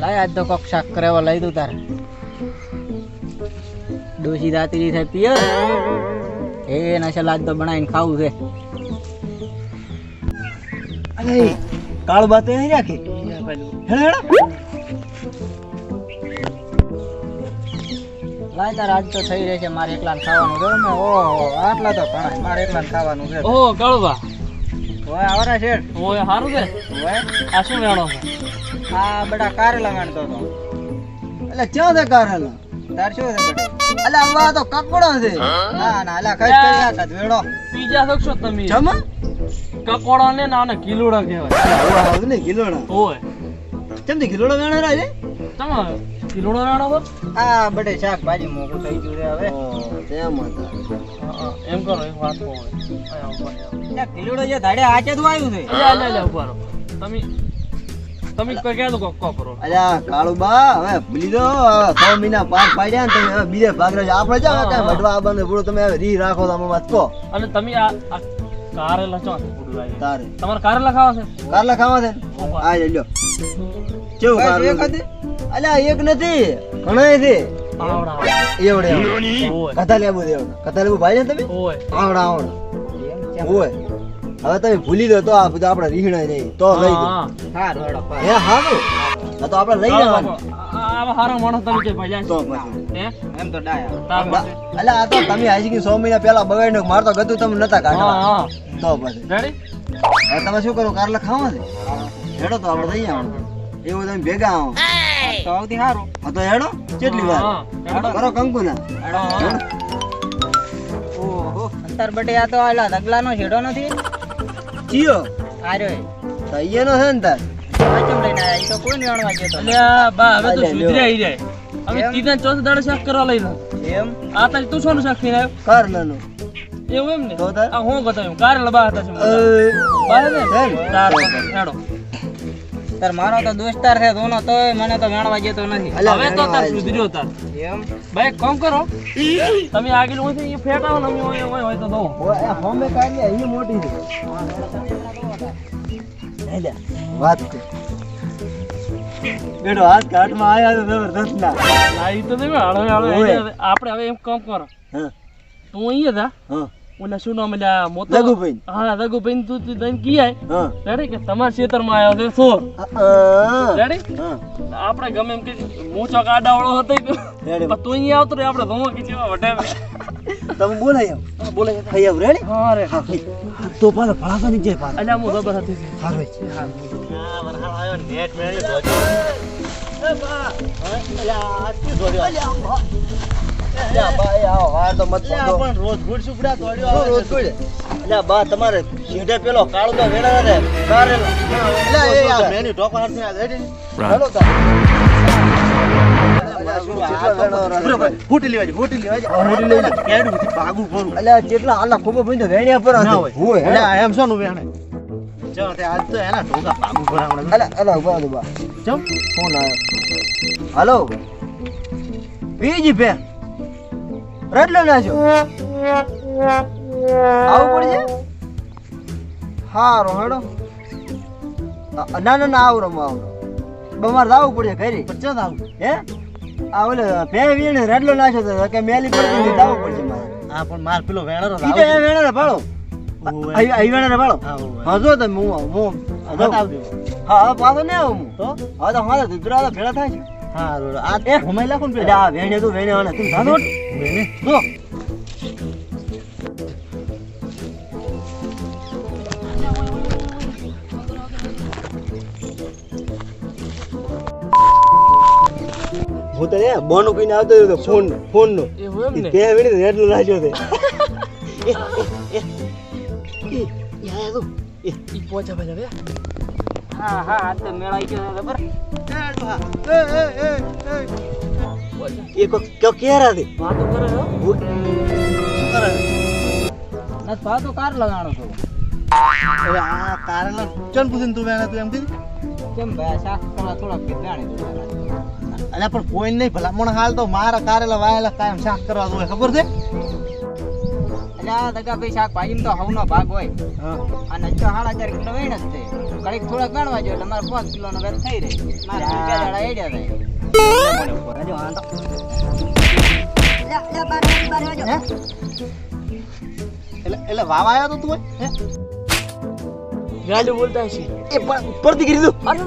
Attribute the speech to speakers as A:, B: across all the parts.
A: લાય આજ તો કોક શાક કરાવવા લઈ દઉં તારે. ડોસી દાતી થાય પિયર. એ ના લાજ તો બનાવીને ખાવું છે.
B: અરે, કાળ બાતે નહીં રાખી? હેડો
A: લાય તારે આજ તો થઈ રહે છે મારે એકલાને ખાવાનું જો ઓહો, આટલા તો મારે એકલાને ખાવાનું છે.
C: ઓહો કળવા
A: ઓય આવરા શેઠ.
C: ઓય સારું છે?
A: ઓય.
C: આ શું વેણો છે?
A: આ બડા કારેલા વાણતો તો
B: એટલે ક્યાં છે કારેલા?
A: તાર શું છે બડા
B: એટલે આવા તો કકડો છે.
A: ના ના અલા કઈ કર્યા આખા વેડો
C: પીજા શકશો તમે.
B: જમ?
C: કકોડો ને ના કિલોડા કહેવાય.
B: ઓય આવું ને કિલોડા
C: ઓય.
B: કેમ તે કિલોડા વેણા રાજે
C: તમે કિલોડા રાણો તો?
A: આ બડે શાકભાજી મોગું થઈ ગયું હવે.
B: તેમ હતા
C: હા, હા, એમ કરો એક વાત કહો
A: કિલોડો જે ધાડે આચે તો આવ્યું છે.
C: લે, લે, લે, ઊભા રહો. તમે તમે કોઈ કહેતો કોક કોક કરો?
B: અલ્યા કાળુ હવે ભૂલી દો છ મહિના પાર પાડ્યા ને તમે હવે બીજે. આપણે જાવ
C: હા,
B: કાંઈ
C: હા.
B: વઢવા આવવાનું પૂરું તમે હવે રી રાખો તો વાત કહો.
C: અને તમે આ આ કારેલા ચો
B: તારે.
C: તમારે કારેલા ખાવા છે?
B: કારલા ખાવા છે? આ લ્યો કેવું કારલું? અલ્યા એક નથી. ઘણા છે. એવડે કથા લેવું એવડે. કથા લેવું ભાઈ ને તમે? આવડા આવડા. ઓય હવે તમે ભૂલી દો તો આ બધું આપણે રીહણા નહીં તો લઈ દો
C: હા,
B: તો આપણે લઈ
C: આવા. હારા માણસ તમે કે ભાઈ
B: તો પછી.
A: એમ તો ડાયા.
C: તાર
B: આ તો તમે આજી કે સો મહિના પહેલા બગાડીને માર તો ગતું તમે નતા કાઢવા. તો પછી.
C: રેડી
B: તમે શું કરો? કારલા ખાવા છે? હેડો તો આપણે લઈ આવવાનું. એવું તમે ભેગા આવો.
A: તો સારું
B: હા તો હેડો કેટલી વાર?
C: હેડો.
B: કરો કંકુ ના
C: હા, હા.
A: ઓહો અંતર બટે આ તો આલા દગલાનો છેડો નથી.
B: ચિયો?
A: આર્યો.
B: તો અહીંયાનો છે ને તાર?
A: આ લઈને આયા? તો કોઈ નહીં ગયો તો.
C: અલ્યા બા હવે તો. સુધરી જાય. હવે
A: એમ?
C: ત્રીજા ને દાડે શાક કરવા લઈ લો.
A: એમ?
C: આ તારી તું શું શાક ખાઈને આવ્યો?
B: કારલાનું
C: એવું એમ ને?
B: તો?
C: આ હું બતાવ્યું? કાર બા હતા છે
B: અ,
C: બા ને તાર હેડો.
A: તાર મારો તો દોસ્તાર છે દોનો તોય મને તો મેળવા જતો નથી.
C: હવે તો તાર. સુધર્યો તાર.
A: એમ?
C: ભાઈ કોમ કરો. તમે આગળ હોય એ ફેટાવો ને અમે હોય હોય તો દો.
B: હોમે કાઢી એ મોટી છે. વાત. બેટો હાથ કાઢમાં આયા તો જબરદસ્ત ના
C: આ તો તમે હાલો હાલો આપણે હવે એમ કામ કરો.
B: હ.
C: તું અહીંયા જા
B: હા.
C: ઓલા શું નામ એટલે આ મોતો
B: લઘુભાઈ
C: હા રઘુભાઈ તું તું દઈને કી
B: આય
C: રેડી કે તમારા ખેતરમાં આવ્યો છે સો
B: હા.
C: રેડી આપણે ગમે એમ કે મોચો કાડાવાળો હતો ઈ પણ તું અહીંયા આવતો રે આપણે ધમો જેવા વટે
B: તમે બોલાય આવ. બોલાય થઈ આવ રેડી
C: હા રે
B: તો પાછો ફળાસો ની જાય પાછો
C: અલ્યા હું ખબર હતી
B: હા ભાઈ રોજ ગુડ. અલ્યા બા તમારે શેઢે પેલો કાળો તો વેડા રે કારેલા?
D: ફૂટી લેવાય ફૂટી લેવાય કેડું ભાગું
B: અલ્યા, કેટલા આલા ખોબો ભાઈ તો વેણ્યા પર
D: ના હોય.
B: હોય,
D: એટલે એમ શું વેણે? ચલો તે આજ તો એના ઢોકા ભાગું ભરાવણે
B: અલ્યા, અલ્યા, ઊભા ઊભા.
D: ચમ?
B: ફોન આવ્યો હાલો? બીજી પે રડલો નાખ્યો આવું પડશે? હારો હેડો. ના ના ના આવરો આવરો બમાર જવું પડશે ઘરે.
D: પચાસ આવું?
B: હે? આ ઓલે ભે વીણ રડલો નાખ્યો તો કે મેલી પડી ગઈ જવું પડશે મારે.
D: હા પણ માર પેલો વેણરો
B: ઈ એ વેણે ભાળો. આઈ આઈ વેણે ભાળો.
D: હા
B: જો તમે હું હું
D: હા આવજો
B: હા પાછો નહીં આવું હું.
D: તો?
B: હા તો હા તો ભેળા થાય છે.
D: હા આ એ હમાઈ લાખો પેલા
B: આ વેણે તો વેણે આને તું જાનો
D: વેણે
B: જો હું તો એ બોનું કહીને આવતો હતો ફોન ફોન નો તે વેણી એટલું નાખ્યો છે
C: ઈ પહોંચા ભાઈ હવે
A: હા હા આ તો મેળાઈ ગયો ખબર?
B: એ કો ક્યો કેરા દે
C: વાતો કરે હો
A: ના તો કાર લગાણો છો.
D: હવે આ કારેલા ચમ પૂછીને તું વેણે તું એમ કીધું
A: કેમ ભાઈ શાક થોડા થોડા જાણે
D: અલ્યા પણ કોઈ નહીં ભલા. મને હાલ તો મારા કારેલા વાયેલા કાયમ શાક કરવા જોઈએ ખબર છે?
A: આ દગા ભાઈ શાકભાજી તો હવનો ભાગ હોય.
D: હા.
A: અને હજુ સાડા ચાર કિલો વેણ જ તે કડીક થોડા ગણવા જોઈએ એટલે મારે પાંચ કિલોનો વેચ થઈ રહે. મારે બે દાડા એડ્યા થાય.
B: આંધો.
D: હે? એટલે એટલે વાવા આવ્યો તો તું હે?
C: ગાડું બોલતા હશે.
B: એ પણ ઉપરથી કરી
C: અરે.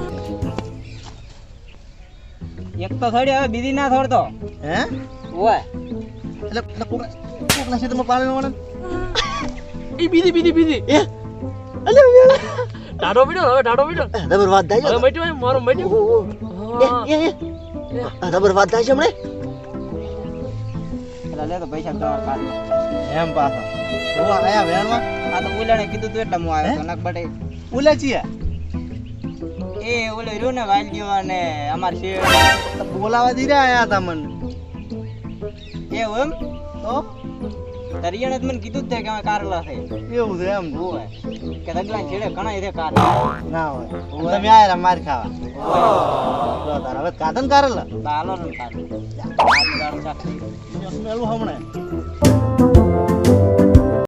A: એક તો થોડી હવે બીજી ના થોડતો
D: હે?
A: ઓય.
D: એટલે એટલે કોક કોકના ક્ષેત્રમાં પાણી વાળા
C: ઈ બીજી બીજી બીજી.
B: એ. અલે
C: ટાઢો પીડ્યો હવે ટાઢો પીડ્યો.
B: રબર વાત થાય છે?
C: મટ્યો મારો મટ્યો.
B: એ
C: હા.
B: એ એ. રબર વાત થાય છે હમણે?
A: એટલે લે તો પૈસા તમારે કાઢ
D: એમ પાછા. જોવા આયા વેણમાં?
A: આ તો ઓલાને કીધું તું એટલે હું આવ્યો તો નક બટે.
D: ઉલે છીએ
A: એ ઓલો રહ્યો ને વાલજીઓ અને અમાર શેર.
D: તો બોલાવા દીધા આયા તા મને.
A: એવું એમ?
D: તો?
A: તરિયાણે તો મને કીધું જ છે કે અમે કારેલા છે.
D: એવું છે એમ?
A: ઓય કે દગલાને છેડે ઘણા છે કાર
D: ના હોય. તમે આયા માર ખાવા. જો હવે કાદન કારેલા?
A: બાલો ને કાર દાડો શાક થઈ ગયું.
D: હમણે?